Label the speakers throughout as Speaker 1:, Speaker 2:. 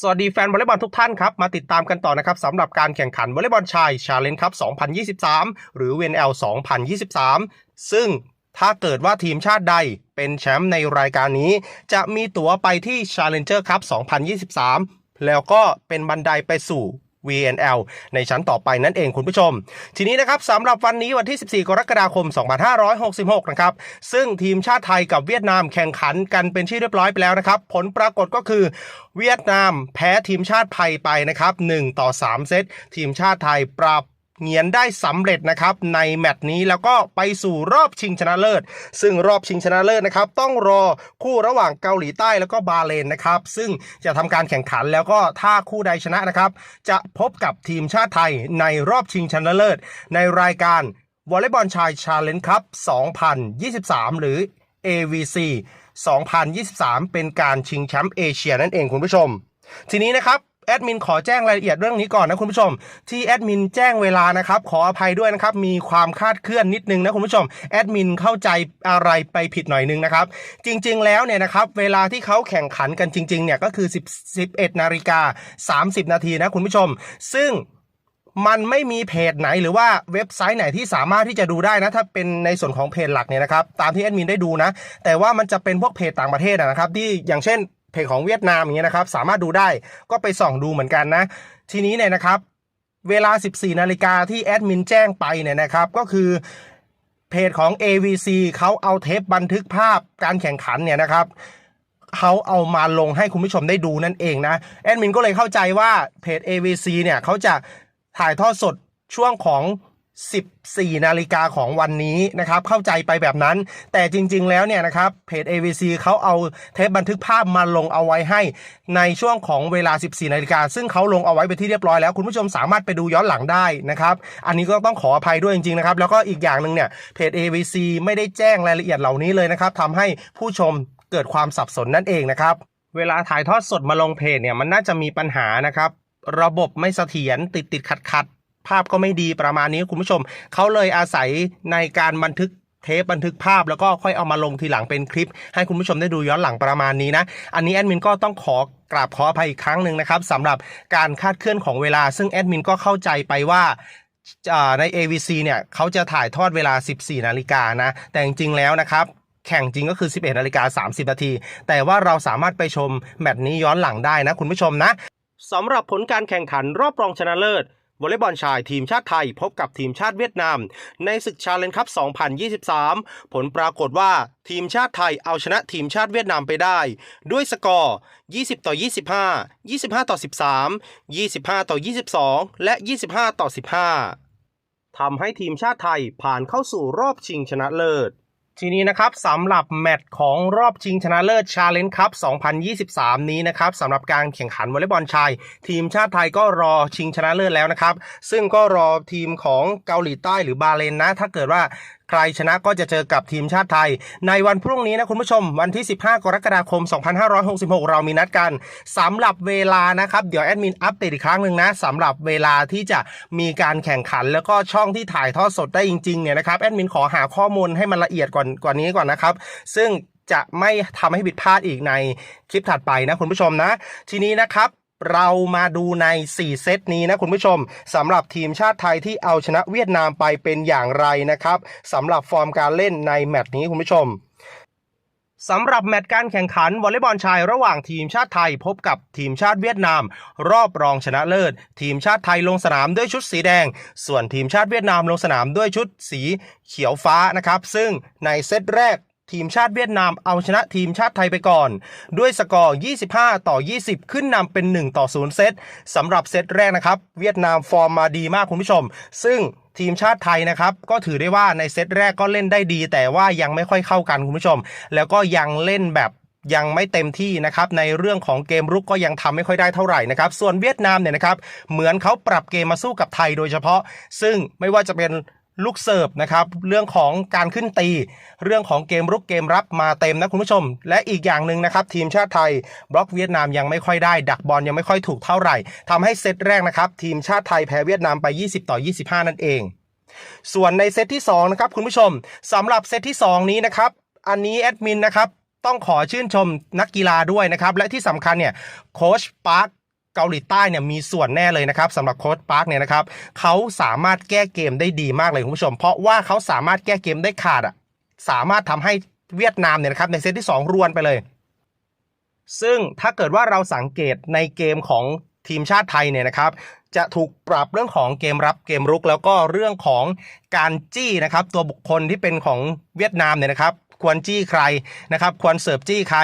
Speaker 1: สวัสดีแฟนวอลเลย์บอลทุกท่านครับ มาติดตามกันต่อนะครับสำหรับการแข่งขันวอลเลย์บอลชายชาเลนจ์ครับ 2023 หรือ VNL 2023 ซึ่งถ้าเกิดว่าทีมชาติใดเป็นแชมป์ในรายการนี้ จะมีตั๋วไปที่ Challenger ครับ 2023 แล้วก็เป็นบันไดไปสู่ VNL ในชั้นต่อไปนั่นเองคุณผู้ชม ทีนี้นะครับสำหรับวันนี้วันที่ 14 กรกฎาคม 2566 นะครับ ซึ่งทีมชาติไทยกับเวียดนามแข่งขันกันเป็นที่เรียบร้อยไปแล้วนะครับ ผลปรากฏก็คือเวียดนามแพ้ทีมชาติไทยไปนะครับ1ต่อ 3 เซตทีมชาติไทยปราบ เงียนได้สำเร็จนะครับในแมตช์นี้แล้วก็ไปสู่รอบชิงชนะเลิศ ซึ่งรอบชิงชนะเลิศนะครับต้องรอคู่ระหว่างเกาหลีใต้แล้วก็บาเลนนะครับ ซึ่งจะทำการแข่งขันแล้วก็ถ้าคู่ใดชนะนะครับ จะพบกับทีมชาติไทยในรอบชิงชนะเลิศ ในรายการวอลเลย์บอลชายชาเลนจ์ครับ 2023 หรือ AVC 2023 เป็นการชิงแชมป์เอเชียนั่นเองคุณผู้ชม ทีนี้นะครับ แอดมินขอแจ้งรายละเอียดเรื่องนี้ก่อนนะคุณผู้ชม ที่แอดมินแจ้งเวลานะครับ ขออภัยด้วยนะครับ มีความคาดเคลื่อนนิดนึงนะคุณผู้ชมแอดมินเข้าใจอะไรไปผิดหน่อยนึงนะครับ จริง ๆ แล้วเนี่ยนะครับ เวลาที่เขาแข่งขันกันจริง ๆ เนี่ยก็คือ 10 11นาฬิกา30 นาทีนะคุณผู้ชม ซึ่งมันไม่มีเพจไหนหรือว่าเว็บไซต์ไหนที่สามารถที่จะดูได้นะถ้าเป็นในส่วนของเพจหลักเนี่ยนะครับตามที่แอดมินได้ดูนะ แต่ว่ามันจะเป็นพวกเพจต่างประเทศนะครับที่อย่างเช่น เพจของเวียดนามอย่างเงี้ยนะครับ สามารถดูได้ก็ไปส่องดูเหมือนกันนะ ทีนี้เนี่ยนะครับ เวลา 14 นาฬิกาที่แอดมินแจ้งไปเนี่ยนะครับก็คือเพจของ AVC เขาเอาเทปบันทึกภาพการแข่งขันเนี่ยนะครับเขาเอามาลงให้คุณผู้ชมได้ดูนั่นเองนะแอดมินก็เลยเข้าใจว่าเพจ AVC เนี่ยเขาจะถ่ายทอดสดช่วงของ 14 นาฬิกาของวันนี้นะครับ เข้าใจไปแบบนั้น แต่จริง ๆ แล้วเนี่ยนะครับเพจ AVC เขาเอาเทปบันทึกภาพมาลงเอาไว้ให้ ในช่วงของเวลา 14 นาฬิกา ซึ่งเขาลงเอาไว้เป็นที่เรียบร้อยแล้ว คุณผู้ชมสามารถไปดูย้อนหลังได้นะครับ อันนี้ก็ต้องขออภัยด้วยจริง ๆ นะครับ แล้วก็อีกอย่างหนึ่งเนี่ยเพจ AVC ไม่ได้แจ้งรายละเอียดเหล่านี้เลยนะครับทำให้ผู้ชมเกิดความสับสนนั่นเองนะครับ เวลาถ่ายทอดสดมาลงเพจเนี่ยมันน่าจะมีปัญหานะครับ ระบบไม่เสถียรติดติดขัดขัด ภาพก็ไม่ดีประมาณนี้คุณผู้ชม เขาเลยอาศัยในการบันทึกเทปบันทึกภาพแล้วก็ค่อยเอามาลงทีหลังเป็นคลิป ให้คุณผู้ชมได้ดูย้อนหลังประมาณนี้นะ อันนี้แอดมินก็ต้องขอกราบขออภัยอีกครั้งหนึ่งนะครับสำหรับการคาดเคลื่อนของเวลา ซึ่งแอดมินก็เข้าใจไปว่าใน AVC เนี่ยเขาจะถ่ายทอดเวลา 14 นาฬิกานะ แต่จริงๆแล้วนะครับแข่งจริงก็คือ 11นาฬิกา30 นาที แต่ว่าเราสามารถไปชมแมตช์นี้ย้อนหลังได้นะคุณผู้ชมนะสำหรับผลการแข่งขันรอบรองชนะเลิศ วอลเลย์บอลชายทีมชาติไทยพบกับทีมชาติเวียดนาม ในศึกชาเลนจ์คัพ 2023 ผลปรากฏว่าทีมชาติไทยเอาชนะทีมชาติเวียดนามไปได้ ด้วยสกอร์ 20 ต่อ 25 25 ต่อ 13 25 ต่อ 22 และ 25 ต่อ 15ทำให้ทีมชาติไทยผ่านเข้าสู่รอบชิงชนะเลิศ ทีนี้นะครับสำหรับแมตช์ของรอบชิงชนะเลิศชาเลนจ์คัพ 2023 นี้นะครับสำหรับการแข่งขันวอลเลย์บอลชาย ทีมชาติไทยก็รอชิงชนะเลิศแล้วนะครับ ซึ่งก็รอทีมของเกาหลีใต้หรือบาเลนนะ ถ้าเกิดว่า รชนะก็จะเจอกับทีมชาติไทย ในวันพรุ่งนี้นะคุณผู้ชม วันที่ 15 กรกฎาคม 2566 เรามีนัดกันสำหรับเวลานะครับ เดี๋ยวแอดมินอัปเดตอีกครั้งหนึ่งนะสำหรับเวลาที่จะมีการแข่งขัน แล้วก็ช่องที่ถ่ายทอดสดได้จริงๆเนี่ยนะครับแอดมินขอหาข้อมูลให้มันละเอียดก่อนกว่านี้ก่อนนะครับ ซึ่งจะไม่ทำให้ผิดพลาดอีกในคลิปถัดไปนะคุณผู้ชมนะ ทีนี้นะครับ เรามาดูใน 4 เซตนี้นะคุณผู้ชมสำหรับทีมชาติไทยที่เอาชนะเวียดนามไปเป็นอย่างไรนะครับสำหรับฟอร์มการเล่นในแมตช์นี้คุณผู้ชมสำหรับแมตช์การแข่งขันวอลเลย์บอลชายระหว่างทีมชาติไทยพบกับทีมชาติเวียดนาม รอบรองชนะเลิศ ทีมชาติไทยลงสนามด้วยชุดสีแดง ส่วนทีมชาติเวียดนามลงสนามด้วยชุดสีเขียวฟ้านะครับ ซึ่งในเซตแรก ทีมชาติเวียดนามเอาชนะทีมชาติไทยไปก่อน ด้วยสกอร์ 25 ต่อ 20 ขึ้นนำเป็น 1 ต่อ 0 เซตสำหรับเซตแรกนะครับ เวียดนามฟอร์มมาดีมากคุณผู้ชม ซึ่งทีมชาติไทยนะครับ ก็ถือได้ว่าในเซตแรกก็เล่นได้ดี แต่ว่ายังไม่ค่อยเข้ากันคุณผู้ชม แล้วก็ยังเล่นแบบยังไม่เต็มที่นะครับในเรื่องของเกมรุกก็ยังทำไม่ค่อยได้เท่าไหร่นะครับส่วนเวียดนามเนี่ยนะครับเหมือนเขาปรับเกมมาสู้กับไทยโดยเฉพาะ ซึ่งไม่ว่าจะเป็น ลูกเสิร์ฟนะครับเรื่องของการขึ้นตี เรื่องของเกมรุกเกมรับมาเต็มนะคุณผู้ชม และอีกอย่างหนึ่งนะครับทีมชาติไทย บล็อกเวียดนามยังไม่ค่อยได้ ดักบอลยังไม่ค่อยถูกเท่าไหร่ทำให้เซตแรกนะครับทีมชาติไทยแพ้เวียดนามไป 20 ต่อ 25 นั่นเอง ส่วนในเซตที่2นะครับคุณผู้ชมสำหรับเซตที่ 2 นี้นะครับอันนี้แอดมินนะครับต้องขอชื่นชมนักกีฬาด้วยนะครับและที่สำคัญเนี่ยโค้ชปาร์ค เกาหลีใต้เนี่ยมีส่วนแน่เลยนะครับสำหรับโค้ชปาร์คเนี่ยนะครับเขาสามารถแก้เกมได้ดีมากเลยคุณผู้ชม เพราะว่าเขาสามารถแก้เกมได้ขาดอะสามารถทำให้เวียดนามเนี่ยนะครับในเซตที่ 2 รวนไปเลย ซึ่งถ้าเกิดว่าเราสังเกตในเกมของทีมชาติไทยเนี่ยนะครับจะถูกปรับเรื่องของเกมรับเกมรุก แล้วก็เรื่องของการจี้นะครับตัวบุคคลที่เป็นของเวียดนามเนี่ยนะครับควรจี้ใครนะครับควรเสิร์ฟจี้ใคร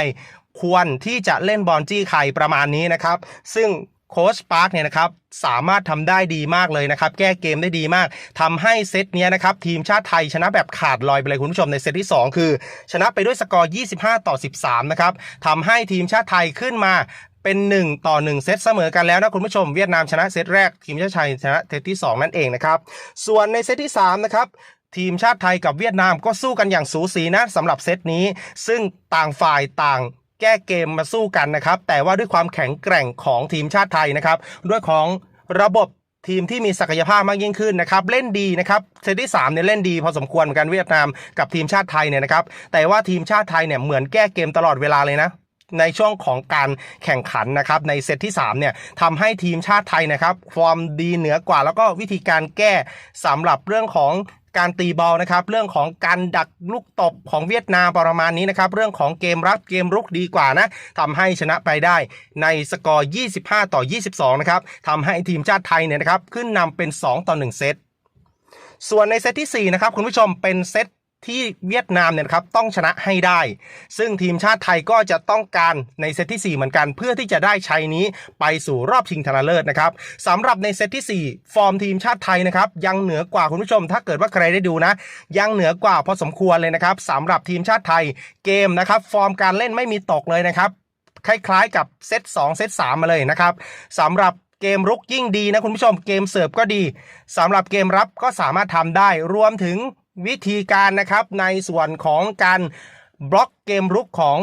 Speaker 1: ควรที่จะเล่นบอลจี้ใครประมาณนี้นะครับ ซึ่งโค้ชปาร์คเนี่ยนะครับสามารถทำได้ดีมากเลยนะครับ แก้เกมได้ดีมากทำให้เซตเนี้ยนะครับ ทีมชาติไทยชนะแบบขาดลอยไปเลยคุณผู้ชมในเซตที่ 2 คือ ชนะไปด้วยสกอร์ 25 ต่อ 13 นะครับทำให้ทีมชาติไทยขึ้นมาเป็น 1 ต่อ 1 เซตเสมอกันแล้วนะคุณผู้ชมเวียดนามชนะเซตแรก ทีมชาติไทยชนะเซตที่ 2 นั่นเองนะครับ ส่วนในเซตที่ 3 นะครับทีมชาติไทยกับเวียดนามก็สู้กันอย่างสูสีนะสำหรับเซตนี้ ซึ่งต่างฝ่ายต่าง แก้เกมมาสู้กันนะครับ แต่ว่าด้วยความแข็งแกร่งของทีมชาติไทยนะครับ ด้วยของระบบทีมที่มีศักยภาพมากยิ่งขึ้นนะครับ เล่นดีนะครับเซตที่3เนี่ยเล่นดีพอสมควรเหมือนกันเวียดนามกับทีมชาติไทยเนี่ยนะครับ แต่ว่าทีมชาติไทยเนี่ยเหมือนแก้เกมตลอดเวลาเลยนะในช่วงของการแข่งขันนะครับในเซตที่3เนี่ยทำให้ทีมชาติไทยนะครับ ฟอร์มดีเหนือกว่า แล้วก็วิธีการแก้สำหรับเรื่องของ การตีบอลนะครับ เรื่องของการดักลูกตบของเวียดนามประมาณนี้นะครับ เรื่องของเกมรับเกมรุกดีกว่านะทำให้ชนะไปได้ในสกอร์ 25 ต่อ 22 นะครับทำให้ทีมชาติไทยเนี่ยนะครับ ขึ้นนำเป็น 2 ต่อ 1 เซตส่วนในเซตที่ 4 นะครับ คุณผู้ชมเป็นเซต ที่เวียดนามเนี่ยนะครับต้องชนะให้ได้ ซึ่งทีมชาติไทยก็จะต้องการในเซตที่ 4 เหมือนกัน เพื่อที่จะได้ชัยนี้ไปสู่รอบชิงชนะเลิศนะครับสำหรับในเซตที่ 4 ฟอร์มทีมชาติไทยนะครับยังเหนือกว่าคุณผู้ชม ถ้าเกิดว่าใครได้ดูนะ ยังเหนือกว่าพอสมควรเลยนะครับสำหรับทีมชาติไทยเกมนะครับฟอร์มการเล่นไม่มีตกเลยนะครับคล้ายๆกับเซต2เซต3มาเลยนะครับสำหรับเกมรุกยิ่งดีนะคุณผู้ชมเกมเสิร์ฟก็ดีสำหรับเกมรับก็สามารถทำได้รวมถึง วิธีการนะครับในส่วนของการบล็อกเกมรุกของ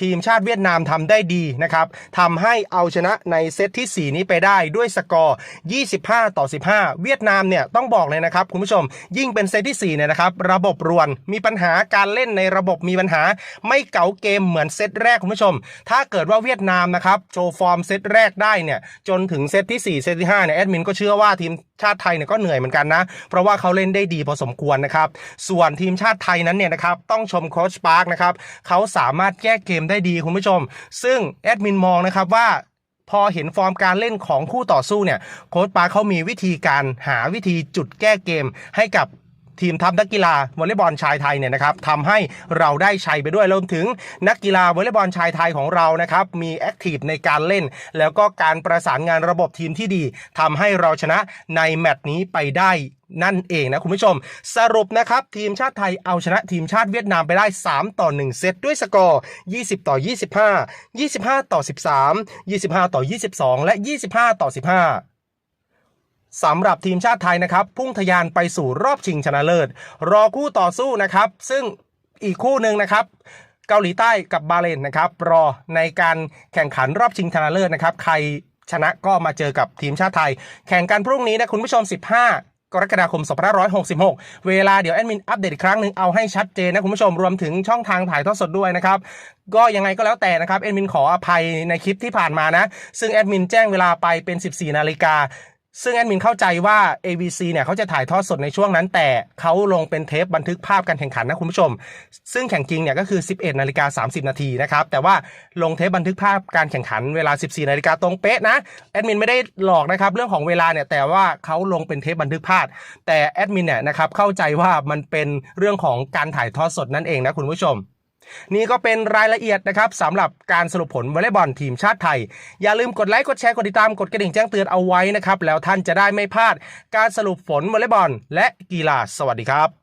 Speaker 1: ทีมชาติเวียดนามทำได้ดีนะครับทำให้เอาชนะในเซตที่ 4 นี้ไปได้ด้วยสกอร์ 25 ต่อ 15 เวียดนามเนี่ยต้องบอกเลยนะครับคุณผู้ชม ยิ่งเป็นเซตที่ 4 เนี่ยนะครับระบบรวนมีปัญหาการเล่นในระบบมีปัญหา ไม่เก๋าเกมเหมือนเซตแรกคุณผู้ชม ถ้าเกิดว่าเวียดนามนะครับโชว์ฟอร์มเซตแรกได้เนี่ยจนถึงเซตที่ 4 เซตที่5เนี่ยแอดมินก็เชื่อว่าทีม ชาติไทยเนี่ยก็เหนื่อยเหมือนกันนะ เพราะว่าเขาเล่นได้ดีพอสมควรนะครับ ส่วนทีมชาติไทยนั้นเนี่ยนะครับต้องชมโค้ชปาร์คนะครับเขาสามารถแก้เกมได้ดีคุณผู้ชม ซึ่งแอดมินมองนะครับว่าพอเห็นฟอร์มการเล่นของคู่ต่อสู้เนี่ยโค้ชปาร์คเขามีวิธีการหาวิธีจุดแก้เกมให้กับ ทีมทัพนักกีฬาวอลเลย์บอลชายไทยเนี่ยนะครับทำให้เราได้ชัยไปด้วยรวมถึงนักกีฬาวอลเลย์บอลชายไทยของเรานะครับมีแอคทีฟในการเล่น แล้วก็การประสานงานระบบทีมที่ดีทำให้เราชนะในแมตช์นี้ไปได้นั่นเองนะคุณผู้ชม สรุปนะครับ ทีมชาติไทยเอาชนะทีมชาติเวียดนามไปได้ 3 ต่อ 1 เซตด้วยสกอร์ 20 ต่อ 25 25 ต่อ 13 25 ต่อ 22 และ 25 ต่อ 15 สำหรับทีมชาติไทยนะครับ พุ่งทะยานไปสู่รอบชิงชนะเลิศ รอคู่ต่อสู้นะครับ ซึ่งอีกคู่หนึ่งนะครับเกาหลีใต้กับบาเรนนะครับ รอในการแข่งขันรอบชิงชนะเลิศนะครับ ใครชนะก็มาเจอกับทีมชาติไทย แข่งกันพรุ่งนี้นะคุณผู้ชม 15กรกฎาคม 2566 เวลาเดี๋ยวแอดมินอัปเดตอีกครั้งหนึ่งเอาให้ชัดเจนนะคุณผู้ชมรวมถึงช่องทางถ่ายทอดสดด้วยนะครับ ก็ยังไงก็แล้วแต่นะครับแอดมินขออภัยในคลิปที่ผ่านมานะ ซึ่งแอดมินแจ้งเวลาไปเป็น 14 นาฬิกา ซึ่งแอดมินเข้าใจว่า ABC เนี่ยเขาจะถ่ายทอดสดในช่วงนั้น แต่เขาลงเป็นเทปบันทึกภาพการแข่งขันนะคุณผู้ชม ซึ่งแข่งจริงเนี่ยก็คือ 11นาฬิกา30 นาทีนะครับ แต่ว่าลงเทปบันทึกภาพการแข่งขันเวลา 14นาฬิกาตรงเป๊ะนะแอดมินไม่ได้หลอกนะครับเรื่องของเวลาเนี่ยแต่ว่าเขาลงเป็นเทปบันทึกภาพ แต่แอดมินเนี่ยนะครับเข้าใจว่ามันเป็นเรื่องของการถ่ายทอดสดนั่นเองนะคุณผู้ชม นี่ก็เป็นรายละเอียดนะครับสำหรับการสรุปผลวอลเลย์บอลทีมชาติไทย อย่าลืมกดไลค์กดแชร์กดติดตามกดกระดิ่งแจ้งเตือนเอาไว้นะครับแล้วท่านจะได้ไม่พลาดการสรุปผลวอลเลย์บอลและกีฬาสวัสดีครับ